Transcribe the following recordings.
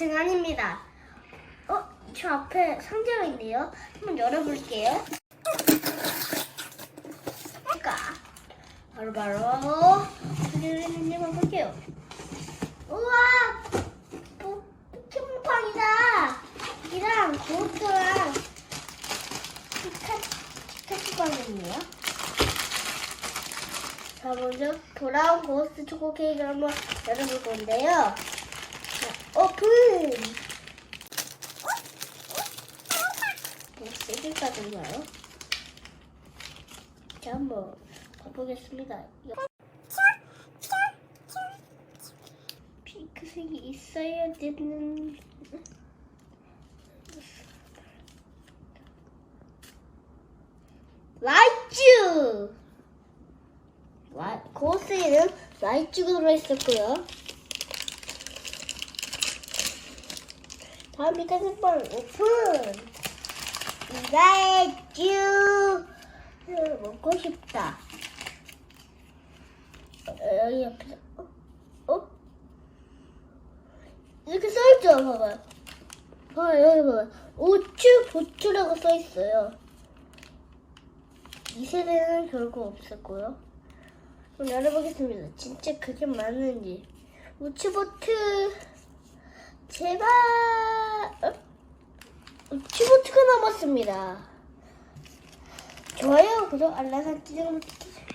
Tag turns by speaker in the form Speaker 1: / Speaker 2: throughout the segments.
Speaker 1: 승환입니다. 어, 저 앞에 상자가 있네요. 한번 열어볼게요. 까 바로 바로 드리는 볼게요. 우와, 뭐, 포켓몬빵이다. 이랑 고스트랑 피카 피카츄빵이네요. 자, 먼저 돌아온 고스트 초코 케이크를 한번 열어볼 건데요. 자, 오픈! 세개 까지인가요? 자, 한번 봐보겠습니다. 핑크색이 있어야 되는. 라이츄! 와, 고스에는 라이츄가 들어있었고요. 다음 미카스빵 오픈! 라이츄! 음, 먹고 싶다. 어, 여기 옆에, 어? 어? 이렇게 써있죠, 봐봐요. 봐봐요, 여기 봐봐요. 우추, 부추라고 써있어요. 이 세대는 별거 없었고요. 그럼 열어보겠습니다. 진짜 그게 맞는지. 우추보트, 티버트가 남았습니다. 좋아요, 구독, 알람 설정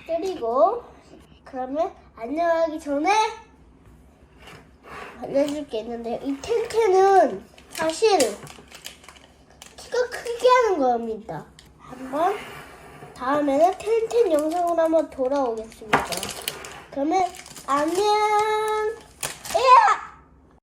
Speaker 1: 때리고 그러면 안녕하기 전에 알려줄 게 있는데 이 텐트는 사실 키가 크게 하는 겁니다. 한번 다음에는 텐텐 영상으로 한번 돌아오겠습니다. 그러면 안녕!